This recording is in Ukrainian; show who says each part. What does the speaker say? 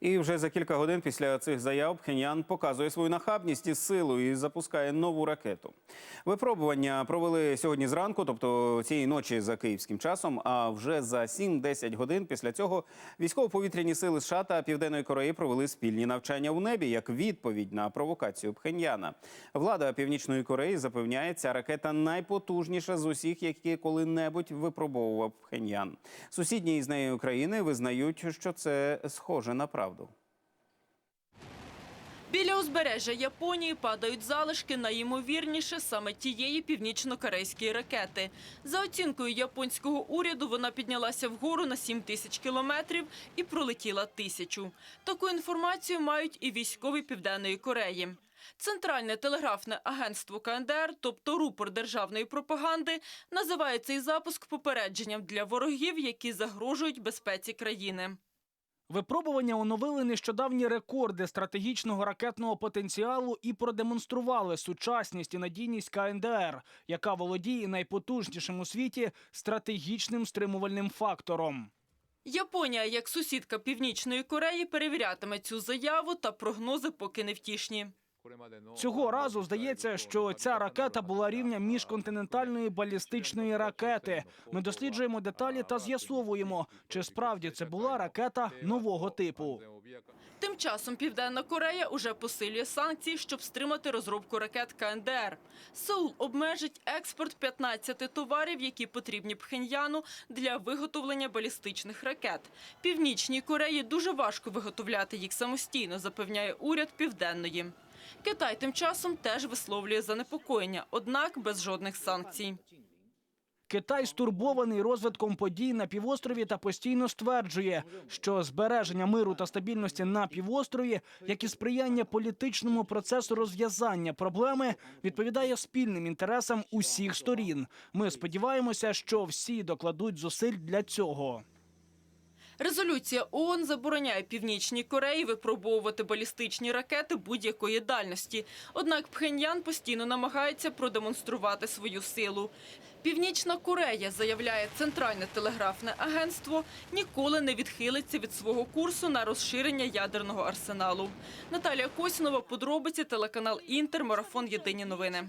Speaker 1: І вже за кілька годин після цих заяв Пхеньян показує свою нахабність і силу і запускає нову ракету. Випробування провели сьогодні зранку, тобто цієї ночі за київським часом. А вже за 7-10 годин після цього військово-повітряні сили США та Південної Кореї провели спільні навчання у небі як відповідь на провокацію Пхеньяна. Влада Північної Кореї запевняє, ця ракета найпотужніша з усіх, які коли-небудь випробовував Пхеньян. Сусідні із нею країни визнають, що це схоже на правду.
Speaker 2: Біля узбережжя Японії падають залишки найімовірніше саме тієї північно-корейської ракети. За оцінкою японського уряду, вона піднялася вгору на 7 тисяч кілометрів і пролетіла тисячу. Таку інформацію мають і військові Південної Кореї. Центральне телеграфне агентство КНДР, тобто рупор державної пропаганди, називає цей запуск попередженням для ворогів, які загрожують безпеці країни.
Speaker 3: Випробування оновили нещодавні рекорди стратегічного ракетного потенціалу і продемонстрували сучасність і надійність КНДР, яка володіє найпотужнішим у світі стратегічним стримувальним фактором.
Speaker 2: Японія, як сусідка Північної Кореї, перевірятиме цю заяву та прогнози поки невтішні.
Speaker 3: Цього разу здається, що ця ракета була рівня міжконтинентальної балістичної ракети. Ми досліджуємо деталі та з'ясовуємо, чи справді це була ракета нового типу.
Speaker 2: Тим часом Південна Корея уже посилює санкції, щоб стримати розробку ракет КНДР. Сеул обмежить експорт 15 товарів, які потрібні Пхеньяну для виготовлення балістичних ракет. Північній Кореї дуже важко виготовляти їх самостійно, запевняє уряд Південної. Китай тим часом теж висловлює занепокоєння, однак без жодних санкцій.
Speaker 3: Китай стурбований розвитком подій на півострові та постійно стверджує, що збереження миру та стабільності на півострові, як і сприяння політичному процесу розв'язання проблеми, відповідає спільним інтересам усіх сторін. Ми сподіваємося, що всі докладуть зусиль для цього.
Speaker 2: Резолюція ООН забороняє Північній Кореї випробовувати балістичні ракети будь-якої дальності. Однак Пхеньян постійно намагається продемонструвати свою силу. Північна Корея, заявляє Центральне телеграфне агентство, ніколи не відхилиться від свого курсу на розширення ядерного арсеналу. Наталія Косінова, подробиці, телеканал Інтер, марафон Єдині новини.